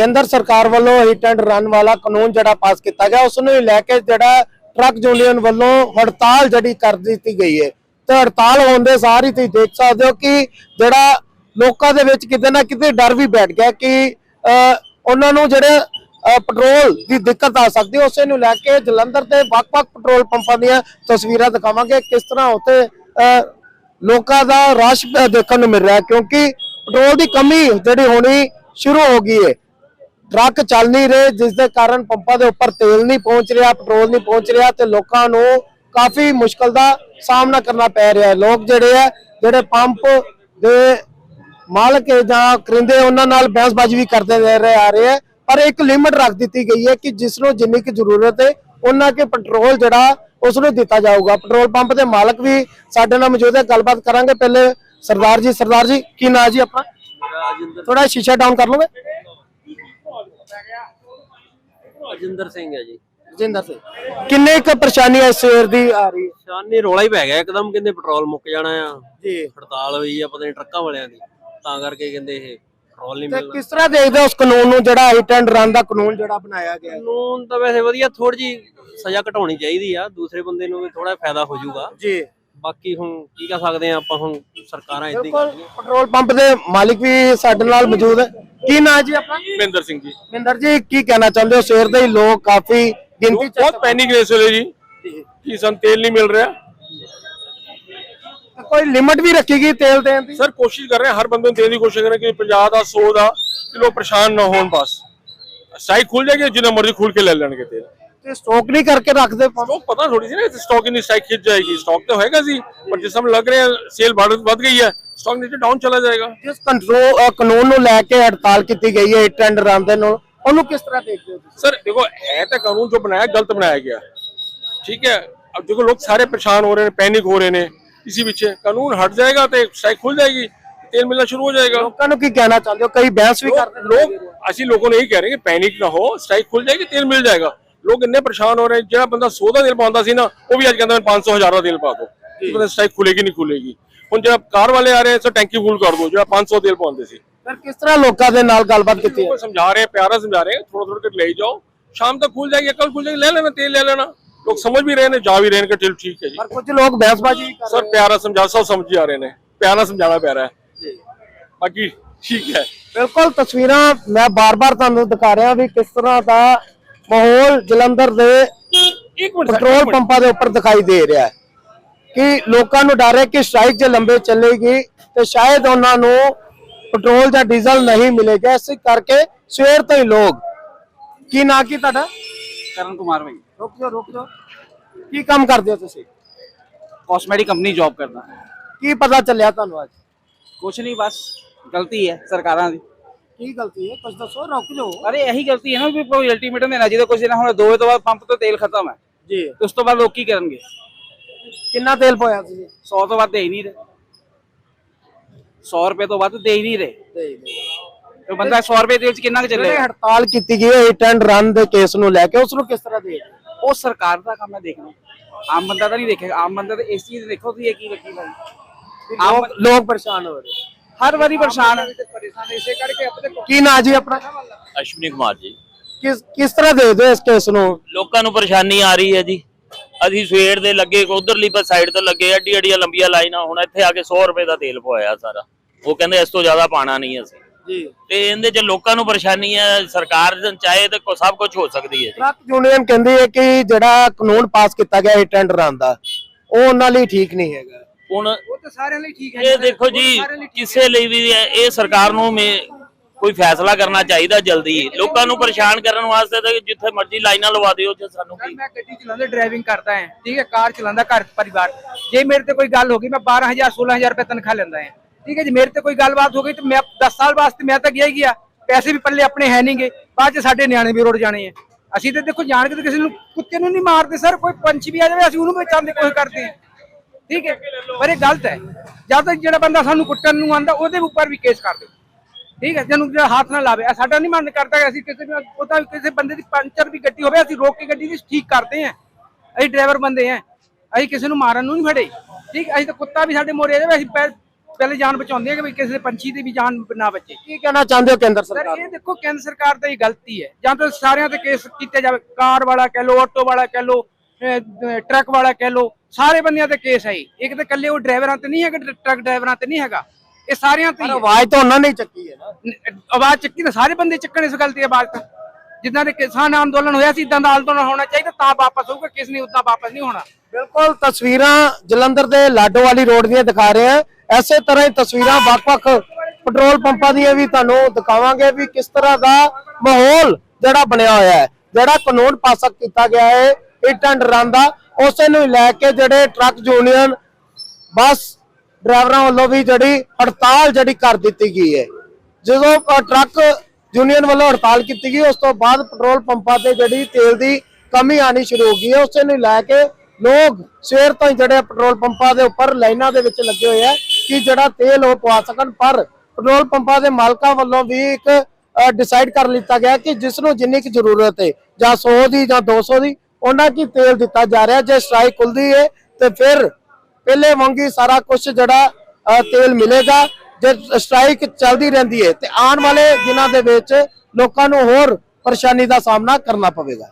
ਕੇਂਦਰ ਸਰਕਾਰ ਵੱਲੋਂ ਹਿੱਟ ਐਂਡ ਰਨ ਵਾਲਾ ਕਾਨੂੰਨ ਜਿਹੜਾ ਪਾਸ ਕੀਤਾ ਗਿਆ ਉਸ ਨੂੰ ਲੈ ਕੇ ਜਿਹੜਾ ਟਰੱਕ ਯੂਨੀਅਨ ਵੱਲੋਂ ਹੜਤਾਲ ਜਿਹੜੀ ਕਰ ਦਿੱਤੀ ਗਈ ਹੈ। ਤੇ ਹੜਤਾਲ ਹੋਣ ਦੇ ਸਾਰ ਹੀ ਤੁਸੀਂ ਦੇਖ ਸਕਦੇ ਹੋ ਕਿ ਜਿਹੜਾ ਲੋਕਾਂ ਦੇ ਵਿੱਚ ਕਿਤੇ ਨਾ ਕਿਤੇ ਡਰ ਵੀ ਬੈਠ ਗਿਆ ਕਿ ਉਹਨਾਂ ਨੂੰ ਜਿਹੜੇ ਪੈਟਰੋਲ ਦੀ ਦਿੱਕਤ ਆ ਸਕਦੀ ਉਸੇ ਨੂੰ ਲੈ ਕੇ ਜਲੰਧਰ ਦੇ ਵੱਖ-ਵੱਖ ਪੈਟਰੋਲ ਪੰਪਾਂ ਦੀਆਂ ਤਸਵੀਰਾਂ ਦਿਖਾਵਾਂਗੇ ਕਿਸ ਤਰ੍ਹਾਂ ਉੱਥੇ ਅਹ, ਲੋਕਾਂ ਦਾ ਰਸ਼ ਦੇਖਣ ਨੂੰ ਮਿਲ ਰਿਹਾ ਕਿਉਂਕਿ ਪੈਟਰੋਲ ਦੀ ਕਮੀ ਜਿਹੜੀ ਹੋਣੀ ਸ਼ੁਰੂ ਹੋ ਗਈ ਹੈ। ਟਰੱਕ ਚੱਲ ਨਹੀਂ ਰਹੇ ਜਿਸ ਦੇ ਕਾਰਨ ਪੰਪਾਂ ਦੇ ਉੱਪਰ ਤੇਲ ਨਹੀਂ ਪਹੁੰਚ ਰਿਹਾ ਪੈਟਰੋਲ ਨਹੀਂ ਪਹੁੰਚ ਰਿਹਾ ਤੇ ਲੋਕਾਂ ਨੂੰ ਕਾਫੀ ਮੁਸ਼ਕਲ ਦਾ ਸਾਹਮਣਾ ਕਰਨਾ ਪੈ ਰਿਹਾ ਹੈ। ਲੋਕ ਜਿਹੜੇ ਆ ਜਿਹੜੇ ਪੰਪ ਦੇ ਮਾਲਕ ਜਾਂ ਕਰਿੰਦੇ ਉਹਨਾਂ ਨਾਲ ਬਹਿਸਬਾਜ਼ੀ ਵੀ ਕਰਦੇ ਰਹਿ ਰਹੇ ਆ ਰਹੇ ਹੈ ਪਰ ਇੱਕ ਲਿਮਟ ਰੱਖ ਦਿੱਤੀ ਗਈ ਹੈ ਕਿ ਜਿਸ ਨੂੰ ਜਿੰਨੀ ਕੁ ਜ਼ਰੂਰਤ ਹੈ ਉਹਨਾਂ ਕੇ ਪੈਟਰੋਲ ਜਿਹੜਾ ਉਸ ਨੂੰ ਦਿੱਤਾ ਜਾਊਗਾ। ਪੈਟਰੋਲ ਪੰਪ ਦੇ ਮਾਲਕ ਵੀ ਸਾਡੇ ਨਾਲ ਮੌਜੂਦ ਹੈ ਗੱਲਬਾਤ ਕਰਾਂਗੇ। ਪਹਿਲੇ ਸਰਦਾਰ ਜੀ ਸਰਦਾਰ ਜੀ ਕੀ ਨਾਂ ਜੀ ਆਪਣਾ? ਰਾਜਿੰਦਰ। ਥੋੜਾ ਸ਼ੀਸ਼ਾ ਡਾਊਨ ਕਰ ਲਓਗੇ? ਰਾਜਿੰਦਰ ਸਿੰਘ ਹੈ ਜੀ। ਜਿੰਦਰ ਸਿੰਘ। ਕਿੰਨੇ ਕੁ ਪਰੇਸ਼ਾਨੀ ਇਸ ਸਵੇਰ ਦੀ ਆ ਰਹੀ ਹੈ? ਸ਼ਾਨੀ ਰੋਲਾ ਹੀ ਪੈ ਗਿਆ ਇੱਕਦਮ ਕਹਿੰਦੇ ਪੈਟਰੋਲ ਮੁੱਕ ਜਾਣਾ ਆ। ਜੀ। ਹੜਤਾਲ ਹੋਈ ਆ ਪਤਾ ਨਹੀਂ ਟਰੱਕਾਂ ਵਾਲਿਆਂ ਦੀ। ਤਾਂ ਕਰਕੇ ਕਹਿੰਦੇ ਇਹ ਪੈਟਰੋਲ ਨਹੀਂ ਤੇ ਮਿਲਣਾ। ਕਿਸ ਤਰ੍ਹਾਂ ਦੇਖਦੇ ਹੋ ਉਸ ਕਾਨੂੰਨ ਨੂੰ ਜਿਹੜਾ ਹਿੱਟ ਐਂਡ ਰਨ ਦਾ ਕਾਨੂੰਨ ਜਿਹੜਾ ਬਣਾਇਆ ਗਿਆ? ਹੈ ਕਾਨੂੰਨ ਤਾਂ ਵੈਸੇ ਵਧੀਆ ਥੋੜੀ ਜੀ ਸਜ਼ਾ ਘਟਾਉਣੀ ਚਾਹੀਦੀ ਆ। ਦੂਸਰੇ ਬੰਦੇ ਨੂੰ ਵੀ ਥੋੜਾ ਫਾਇਦਾ ਹੋ ਜਾਊਗਾ। ਜੀ। ਬਾਕੀ ਹੁਣ ਕੀ ਕਰ ਸਕਦੇ ਆ ਆਪਾਂ ਹੁਣ ਸਰਕਾਰਾਂ ਇਦਾਂ ਹੀ ਬਿਲਕੁਲ ਕਰਦੀਆਂ। ਪੈਟਰੋਲ ਪੰਪ ਦੇ ਮਾਲਿਕ ਵੀ ਸਾਡੇ ਨਾਲ ਮੌਜੂਦ ਹੈ। ਕੀ ਨਾਂ ਜੀ ਆਪਣਾ? ਮਹਿੰਦਰ ਸਿੰਘ ਜੀ। ਮਿੰਦਰ ਜੀ ਕੀ ਕਹਿਣਾ ਚਾਹੁੰਦੇ ਹੋ? ਸਵੇਰ ਦੇ ਹੀ ਲੋਕ ਕਾਫੀ ਗਿਣਤੀ ਚ ਬਹੁਤ ਪੈਨਿਕ ਨੇ ਇਸ ਵੇਲੇ ਜੀ। ਕਿ ਸਾਨੂੰ ਤੇਲ ਨਹੀਂ ਮਿਲ ਰਿਹਾ। ਕੋਈ ਲਿਮਟ ਵੀ ਰੱਖੀ ਗਈ ਤੇਲ ਦੇਣ ਦੀ? ਸਰ ਕੋਸ਼ਿਸ਼ ਕਰ ਰਹੇ ਹਾਂ ਹਰ ਬੰਦੇ ਨੂੰ ਦੇਣ ਦੀ ਕੋਸ਼ਿਸ਼ ਕਰ ਰਹੇ ਹਾਂ ਕਿ 50 ਦਾ 100 ਦਾ ਕਿ ਲੋਕ ਪਰੇਸ਼ਾਨ ਨਾ ਹੋਣ ਬਸ। ਸਾਈਟ ਖੁੱਲ ਜਾਏਗੀ ਜਿੰਨਾ ਮਰਜ਼ੀ ਖੁੱਲ ਕੇ ਲੈ ਲੈਣਗੇ ਤੇਲ। ਤੇ ਸਟਾਕ ਨਹੀਂ ਕਰਕੇ ਰੱਖਦੇ ਪਰ ਉਹ ਪਤਾ ਥੋੜੀ ਸੀ ਨਾ ਸਟਾਕ ਇਨੀ ਸਟਾਕ ਖਿੱਚ ਜਾਏਗੀ। ਸਟਾਕ ਤਾਂ ਹੋਏਗਾ ਸੀ ਪਰ ਜਿਸ ਸਮੇਂ ਲੱਗ ਰਿਹਾ ਸੇਲ ਵੱਧ ਗਈ ਹੈ ਸਟਾਕ ਨੀਚੇ ਡਾਊਨ ਚਲਾ ਜਾਏਗਾ। ਜਿਸ ਕੰਟਰੋਲ ਕਾਨੂੰਨ ਨੂੰ ਲੈ ਕੇ ਹੜਤਾਲ ਕੀਤੀ ਗਈ ਹੈ ਹਿੱਟ ਐਂਡ ਦੇ ਨਾਲ ਉਹਨੂੰ ਕਿਸ ਤਰ੍ਹਾਂ ਦੇਖਦੇ ਹੋ ਸਰ ਦੇਖੋ ਇਹ ਤਾਂ ਕਾਨੂੰਨ ਜੋ ਬਣਾਇਆ ਗਲਤ ਬਣਾਇਆ ਗਿਆ। ਠੀਕ ਹੈ? ਅਬ ਦੇਖੋ ਲੋਕ ਸਾਰੇ ਪਰੇਸ਼ਾਨ ਹੋ ਰਹੇ ਨੇ ਪੈਨਿਕ ਹੋ ਰਹੇ ਨੇ ਇਸੇ ਵਿੱਚ। ਕਾਨੂੰਨ ਹਟ ਜਾਏਗਾ ਤੇ ਸਟਾਕ ਖੁੱਲ ਜਾਏਗੀ ਤੇਲ ਮਿਲਣਾ ਸ਼ੁਰੂ ਹੋ ਜਾਏਗਾ। ਲੋਕਾਂ ਨੂੰ ਕੀ ਕਹਿਣਾ ਚਾਹੁੰਦੇ ਹੋ? ਕਈ ਬਹਿਸ ਵੀ ਕਰਦੇ ਲੋਕ ਅਸੀਂ ਲੋਕਾਂ ਨੂੰ ਇਹ ਕਹਿ ਰਹੇ ਕਿ ਪੈਨਿਕ ਨਾ ਹੋ ਸਟਾਕ ਖੁੱਲ ਜਾਏਗੀ ਤੇਲ ਮਿਲ ਜਾਏਗਾ। ਲੋਕ ਇੰਨੇ ਪਰੇਸ਼ਾਨ ਹੋ ਰਹੇ ਜਿਹੜਾ ਬੰਦਾ 100 ਦਾ ਦਿਲ ਪਾਉਂਦਾ ਸੀ ਨਾ ਉਹ ਵੀ ਅੱਜ ਕਹਿੰਦਾ ਮੈਂ 500 1000 ਦਾ ਦਿਲ ਪਾ ਦੋ ਪਤਾ ਸਟਾਈਕ ਖੁੱਲੇਗੀ ਨਹੀਂ ਖੁੱਲੇਗੀ। ਹੁਣ ਜਿਹੜਾ ਕਾਰ ਵਾਲੇ ਆ ਰਹੇ ਸੋ ਟੈਂਕੀ ਫੁੱਲ ਕਰ ਦੋ ਜਿਹੜਾ 500 ਦਿਲ ਪਾਉਂਦੇ ਸੀ। ਸਰ ਕਿਸ ਤਰ੍ਹਾਂ ਲੋਕਾਂ ਦੇ ਨਾਲ ਗੱਲਬਾਤ ਕੀਤੀ ਹੈ? ਸਮਝਾ ਰਹੇ ਪਿਆਰਾ ਸਮਝਾ ਰਹੇ ਥੋੜਾ ਥੋੜਾ ਕਰਕੇ ਲੈ ਜਾਓ। ਸ਼ਾਮ ਤੱਕ ਖੁੱਲ ਜਾਏਗੀ ਕੱਲ ਖੁੱਲ ਜਾਏਗੀ ਲੈ ਲੈਣਾ ਤੇਲ ਲੈ ਲੈਣਾ। ਲੋਕ ਸਮਝ ਵੀ ਰਹੇ ਨੇ ਜਾ ਵੀ ਰਹੇ ਨੇ ਕਿ ਚਲ ਠੀਕ ਹੈ ਜੀ। ਪਰ ਕੁਝ ਲੋਕ ਬਹਿਸਬਾਜ਼ੀ ਵੀ ਸਰ ਪਿਆਰਾ ਸਮਝਾ ਸਭ ਸਮਝ ਆ ਰਹੇ ਨੇ। ਪਿਆਰਾ ਸਮਝਾਣਾ ਪੈ ਰਿਹਾ। ਹੈ ਬਾਕੀ ਠੀਕ ਹੈ। ਬਿਲਕੁਲ ਤਸਵੀਰਾਂ ਮੈਂ ਬਾਰ-ਬਾਰ ਤੁਹਾਨੂੰ ਦਿਖਾ ਰਿਹਾ ਵੀ ਕਿਸ ਤਰ੍ਹਾਂ ਦਾ ਮਾਹੌਲ ਜਲੰਧਰ ਦੇ ਪੈਟਰੋਲ ਪੰਪਾਂ ਦੇ ਉੱਪਰ ਦਿਖਾਈ ਦੇ ਰਿਹਾ ਹੈ ਕਿ ਲੋਕਾਂ ਨੂੰ ਡਰ ਹੈ ਕਿ ਸਟ੍ਰਾਈਕ ਜੇ ਲੰਬੇ ਚੱਲੇਗੀ ਤੇ ਸ਼ਾਇਦ ਉਹਨਾਂ ਨੂੰ ਪੈਟਰੋਲ ਜਾਂ ਡੀਜ਼ਲ ਨਹੀਂ ਮਿਲੇਗਾ। ਇਸ ਕਰਕੇ ਸਵੇਰ ਤੋਂ ਹੀ ਲੋਕ ਕੀ ਨਾਂ ਕੀ ਤੁਹਾਡਾ? ਕਰਨ ਕੁਮਾਰ ਭਾਈ ਰੁਕ ਜਾਓ ਰੁਕ ਜਾਓ। ਕੀ ਕੰਮ ਕਰਦੇ ਹੋ ਤੁਸੀਂ? ਕਾਸਮੈਟਿਕ ਕੰਪਨੀ ਜੌਬ ਕਰਦਾ। ਕੀ ਪਤਾ ਚੱਲਿਆ ਤੁਹਾਨੂੰ ਅੱਜ? ਕੁਛ ਨਹੀਂ ਬਸ ਗਲਤੀ ਹੈ ਸਰਕਾਰਾਂ ਦੀ। ਕੀ ਗਲਤੀ ਹੈ ਕੁਝ ਦੱਸੋ ਰੁਕ ਜਾਓ। ਅਰੇ ਇਹੀ ਗਲਤੀ ਹੈ ਨਾ ਵੀ ਕੋਈ ਅਲਟੀਮੇਟਮ ਦੇਣਾ ਜਿਹਦੇ ਕੁਝ ਨਾ ਹੁਣ ਦੋ ਤੋਂ ਬਾਅਦ ਪੰਪ ਤੋਂ ਤੇਲ ਖਤਮ ਹੈ। ਜੀ। ਤੇ ਉਸ ਤੋਂ ਬਾਅਦ ਲੋਕ ਕੀ ਕਰਨਗੇ? ਕਿੰਨਾ ਤੇਲ ਪਾਇਆ ਤੁਸੀਂ? 100 ਤੋਂ ਵੱਧ ਦੇ ਹੀ ਨਹੀਂ ਰਹੇ। 100 ਰੁਪਏ ਤੋਂ ਵੱਧ ਦੇ ਹੀ ਨਹੀਂ ਰਹੇ। ਦੇ ਤੇ ਬੰਦਾ 100 ਰੁਪਏ ਦੇ ਵਿੱਚ ਕਿੰਨਾ ਕੁ ਜਿਹੜੇ ਚੱਲੇਗਾ ਹੜਤਾਲ ਕੀਤੀ ਗਈ ਹੈ ਹਿੱਟ ਐਂਡ ਰਨ ਦੇ ਕੇਸ ਨੂੰ ਲੈ ਕੇ ਉਸ ਨੂੰ ਕਿਸ ਤਰ੍ਹਾਂ ਦੇ ਉਹ ਸਰਕਾਰ ਦਾ ਕੰਮ ਹੈ ਦੇਖਣਾ। ਆਮ ਬੰਦਾ ਤਾਂ ਨਹੀਂ ਦੇਖੇਗਾ ਆਮ ਬੰਦਾ ਤਾਂ ਇਸ ਚੀਜ਼ ਦੇਖੋ ਤੁਸੀਂ ਇਹ ਕੀ ਲੱਗੀ ਭਾਈ ਆਮ ਲੋਕ ਲੋਕ ਪਰੇਸ਼ਾਨ ਹੋ ਰਹੇ। ਹਰ ਵਾਰੀ ਪਰੇਸ਼ਾਨ ਹੈ ਪਰੇਸ਼ਾਨ ਇਸੇ ਕਰਕੇ ਆਪਣੇ ਕੀ ਨਾਂ ਜੀ ਆਪਣਾ? ਅਸ਼ਵਨੀ ਕੁਮਾਰ ਜੀ। ਕਿਸ ਕਿਸ ਤਰ੍ਹਾਂ ਦੇਖਦੇ ਹੋ ਇਸ ਕੇਸ ਨੂੰ? ਲੋਕਾਂ ਨੂੰ ਪਰੇਸ਼ਾਨੀ ਆ ਰਹੀ ਹੈ ਜੀ। ਅਸੀਂ ਸਵੇਰ ਦੇ ਲੱਗੇ ਉਧਰਲੀ ਪਰ ਸਾਈਡ ਤੇ ਲੱਗੇ ਅੱਡੀ ਅੱਡੀਆਂ ਲੰਬੀਆਂ ਲਾਈਨਾਂ ਹੁਣ ਇੱਥੇ ਆ ਕੇ 100 ਰੁਪਏ ਦਾ ਤੇਲ ਪਵਾਇਆ ਸਾਰਾ। ਉਹ ਕਹਿੰਦੇ ਇਸ ਤੋਂ ਜ਼ਿਆਦਾ ਪਾਣਾ ਨਹੀਂ ਅਸੀਂ। ਜੀ। ਤੇ ਇਹਦੇ ਚ ਲੋਕਾਂ ਨੂੰ ਪਰੇਸ਼ਾਨੀ ਹੈ ਸਰਕਾਰ ਚਾਹੇ ਤੇ ਕੋ- ਸਭ ਕੁਝ ਹੋ ਸਕਦੀ ਹੈ ਜੀ। ਟਰੱਕ ਯੂਨੀਅਨ ਕਹਿੰਦੀ ਹੈ ਕਿ ਜਿਹੜਾ ਕਾਨੂੰਨ ਪਾਸ ਕੀਤਾ ਗਿਆ ਹਿੱਟ ਐਂਡ ਰਨ ਦਾ ਉਹ ਉਹਨਾਂ ਲਈ ਠੀਕ ਨਹੀਂ ਹੈਗਾ। ਹੁਣ ਉਹ ਤਾਂ ਸਾਰਿਆਂ ਲਈ ਠੀਕ ਇਹ ਦੇਖੋ ਜੀ ਕਿਸੇ ਲਈ ਵੀ ਇਹ ਸਰਕਾਰ ਨੂੰ ਮੇ- ਕੋਈ ਫੈਸਲਾ ਕਰਨਾ ਚਾਹੀਦਾ ਜਲਦੀ। ਲੋਕਾਂ ਨੂੰ ਪਰੇਸ਼ਾਨ ਕਰਨ ਵਾਸਤੇ ਤਾਂ ਜਿੱਥੇ ਮਰਜ਼ੀ ਲਾਈਨਾਂ ਲਵਾ ਦਿਓ ਉੱਥੇ ਸਾਨੂੰ ਕੀ। ਮੈਂ ਗੱਡੀ ਚਲਾਉਂਦਾ ਡਰਾਈਵਿੰਗ ਕਰਦਾ ਹਾਂ ਠੀਕ ਹੈ ਕਾਰ ਚਲਾਉਂਦਾ ਘਰ ਪਰਿਵਾਰ। ਜੇ ਮੇਰੇ ਤੇ ਕੋਈ ਗੱਲ ਹੋ ਗਈ ਮੈਂ 12000 16000 ਰੁਪਏ ਤਨਖਾਹ ਲੈਂਦਾ ਹਾਂ ਠੀਕ ਹੈ ਜੀ ਮੇਰੇ ਤੇ ਕੋਈ ਗੱਲਬਾਤ ਹੋ ਗਈ ਤੇ ਮੈਂ 10 ਸਾਲ ਵਾਸਤੇ ਮੈਂ ਤਾਂ ਗਿਆ ਹੀ ਗਿਆ। ਪੈਸੇ ਵੀ ਪੱਲੇ ਆਪਣੇ ਹੈ ਨਹੀਂਗੇ ਬਾਅਦ ਚ ਸਾਡੇ ਨਿਆਣੇ ਵੀ ਰੁੜ ਜਾਣੇ ਆ। ਅਸੀਂ ਤਾਂ ਦੇਖੋ ਜਾਣ ਕੇ ਤਾਂ ਕਿਸੇ ਨੂੰ ਕੁੱਤੇ ਨੂੰ ਨਹੀਂ ਮਾਰਦੇ ਸਰ ਕੋਈ ਪੰਛੀ ਵੀ ਆ ਜਾਵੇ ਅਸੀਂ ਉਹਨੂੰ ਬਚਾਉਣ ਦੀ ਕੋਸ਼ਿਸ਼ ਕਰਦੇ ਹਾਂ। ਠੀਕ ਹੈ? ਪਰ ਇਹ ਗਲਤ ਹੈ। ਜਦ ਤੱਕ ਜਿਹੜਾ ਬੰਦਾ ਸਾਨੂੰ ਕੁੱਟਣ ਨੂੰ ਆਂਦਾ ਉਹਦੇ ਉੱਪਰ ਵੀ ਕੇਸ ਕਰ ਦਿਓ। ਠੀਕ ਹੈ? ਜਿਹਨੂੰ ਜਿਹੜਾ ਹੱਥ ਨਾ ਲਾਵੇ। ਸਾਡਾ ਨਹੀਂ ਮਨ ਕਰਦਾ ਕਿ ਅਸੀਂ ਕਿਸੇ ਨੂੰ ਉਹਦਾ ਕਿਸੇ ਬੰਦੇ ਦੀ ਪੰਚਰ ਵੀ ਗੱਡੀ ਹੋਵੇ ਅਸੀਂ ਰੋਕ ਕੇ ਗੱਡੀ ਦੀ ਠੀਕ ਕਰਦੇ ਹਾਂ। ਅਸੀਂ ਡਰਾਈਵਰ ਬੰਦੇ ਹਾਂ। ਅਸੀਂ ਕਿਸੇ ਨੂੰ ਮਾਰਨ ਨੂੰ ਨਹੀਂ ਫੜੇ ਠੀਕ ਅਸੀਂ ਤਾਂ ਕੁੱਤਾ ਵੀ ਸਾਡੇ ਮੋਰੇ ਆ ਜਾਵੇ ਅਸੀਂ ਪਹਿਲੇ ਜਾਨ ਬਚਾਉਂਦੇ ਆ ਕਿ ਵੀ ਕਿਸੇ ਦੇ ਪੰਛੀ ਦੀ ਵੀ ਜਾਨ ਨਾ ਬਚੇ। ਕੀ ਕਹਿਣਾ ਚਾਹੁੰਦੇ ਹੋ ਕੇਂਦਰ ਸਰ ਸਰਕਾਰ ਇਹ ਦੇਖੋ ਕੇਂਦਰ ਸਰਕਾਰ ਦਾ ਹੀ ਗਲਤੀ ਹੈ। ਜਾਂ ਤਾਂ ਸਾਰਿਆਂ ਤੇ ਕੇਸ ਕੀਤੇ ਜਾਵੇ। ਕਾਰ ਵਾਲਾ ਕਹਿ ਲੋ ਆਟੋ ਵਾਲਾ ਕਹਿ ਲੋ ਟਰੱਕ ਵਾਲਾ ਕਹਿ ਲੋ ਸਾਰੇ ਬੰਦਿਆਂ ਤੇ ਕੇਸ ਹੈ। ਇੱਕ ਤਾਂ ਇਕੱਲੇ ਉਹ ਡਰਾਈਵਰਾਂ ਤੇ ਨਹੀਂ ਹੈਗਾ ਟਰੱਕ ਡਰਾਈਵਰਾਂ ਤੇ ਨਹੀਂ ਹੈਗਾ। ਇਹ ਸਾਰਿਆਂ ਤੇ ਪਰ ਹੀ। ਹੈ। ਆਵਾਜ਼ ਤਾਂ ਉਹਨਾਂ ਨੇ ਹੀ ਚੱਕੀ ਹੈ ਨਾ। ਨ- ਆਵਾਜ਼ ਚੱਕੀ ਤਾਂ ਸਾਰੇ ਬੰਦੇ ਚੱਕਣ ਇਸ ਗੱਲ ਦੀ ਆਵਾਜ਼ ਤਾਂ। ਜਿੱਦਾਂ ਦੇ ਕਿਸਾਨ ਅੰਦੋਲਨ ਹੋਇਆ ਸੀ ਇਦਾਂ ਦਾ ਅੰਦੋਲਨ ਹੋਣਾ ਚਾਹੀਦਾ ਤਾਂ ਵਾਪਸ ਹੋਊਗਾ ਕਿਸ ਨੇ ਉਦਾਂ ਵਾਪਸ ਨਹੀਂ ਹੋਣਾ। ਬਿਲਕੁਲ ਤਸਵੀਰਾਂ ਜਲੰਧਰ ਦੇ ਲਾਡੋਵਾਲੀ ਰੋਡ ਦੀਆਂ ਦਿਖਾ ਰਹੇ ਹਾਂ। ਐਸੇ ਤਰ੍ਹਾਂ ਹੀ ਤਸਵੀਰਾਂ ਵੱਖ-ਵੱਖ ਪੈਟਰੋਲ ਪੰਪਾਂ ਦੀਆਂ ਵੀ ਤੁਹਾਨੂੰ ਦਿਖਾਵਾਂਗੇ ਵੀ ਕਿਸ ਤਰ੍ਹਾਂ ਦਾ ਮਾਹੌਲ ਜਿਹੜਾ ਬਣਿਆ ਹੋਇਆ ਹੈ ਜਿਹੜਾ ਕਾਨੂੰਨ ਪਾਸ ਕੀਤਾ ਗਿਆ ਹੈ। ਹਿੱਟ ਐਂਡ ਉਸੇ ਨੂੰ ਲੈ ਕੇ ਜਿਹੜੇ ਟਰੱਕ ਯੂਨੀਅਨ ਬੱਸ ਡਰਾਈਵਰਾਂ ਵੱਲੋਂ ਵੀ ਜਿਹੜੀ ਹੜਤਾਲ ਜਿਹੜੀ ਕਰ ਦਿੱਤੀ ਗਈ ਹੈ। ਜਦੋਂ ਟਰੱਕ ਯੂਨੀਅਨ ਵੱਲੋਂ ਹੜਤਾਲ ਕੀਤੀ ਗਈ, ਉਸ ਤੋਂ ਬਾਅਦ ਪੈਟਰੋਲ ਪੰਪਾਂ ਤੇ ਜਿਹੜੀ ਤੇਲ ਦੀ ਕਮੀ ਆਣੀ ਸ਼ੁਰੂ ਹੋ ਗਈ ਹੈ। ਉਸੇ ਨੂੰ ਲੈ ਕੇ ਲੋਕ ਸਵੇਰ ਤੋਂ ਹੀ ਜਿਹੜੇ ਪੈਟਰੋਲ ਪੰਪਾਂ ਦੇ ਉੱਪਰ ਲਾਈਨਾਂ ਦੇ ਵਿੱਚ ਲੱਗੇ ਹੋਏ ਆ ਕਿ ਜਿਹੜਾ ਤੇਲ ਉਹ ਪਵਾ ਸਕਣ। ਪਰ ਪੈਟਰੋਲ ਪੰਪਾਂ ਦੇ ਮਾਲਕਾਂ ਵੱਲੋਂ ਵੀ ਇੱਕ ਡਿਸਾਈਡ ਕਰ ਲਿੱਤਾ ਗਿਆ ਕਿ ਜਿਸ ਨੂੰ ਜਿੰਨੀ ਕੁ ਜ਼ਰੂਰਤ ਹੈ, ਜਾਂ 100 ਦੀ ਜਾਂ 200 ਦੀ ਉਹਨਾਂ ਕੀ ਤੇਲ ਦਿੱਤਾ ਜਾ ਰਿਹਾ, ਜੇ ਸਟ੍ਰਾਈਕ ਖੁੱਲਦੀ ਹੈ ਤੇ ਫਿਰ ਪਹਿਲੇ ਵਾਂਗੀ ਸਾਰਾ ਕੁਝ ਜਿਹੜਾ ਤੇਲ ਮਿਲੇਗਾ। ਜੇ ਸਟ੍ਰਾਈਕ ਚੱਲਦੀ ਰਹਿੰਦੀ ਹੈ ਤੇ ਆਉਣ ਵਾਲੇ ਦਿਨਾਂ ਦੇ ਵਿੱਚ ਲੋਕਾਂ ਨੂੰ ਹੋਰ ਪਰੇਸ਼ਾਨੀ ਦਾ ਸਾਹਮਣਾ ਕਰਨਾ ਪਵੇਗਾ।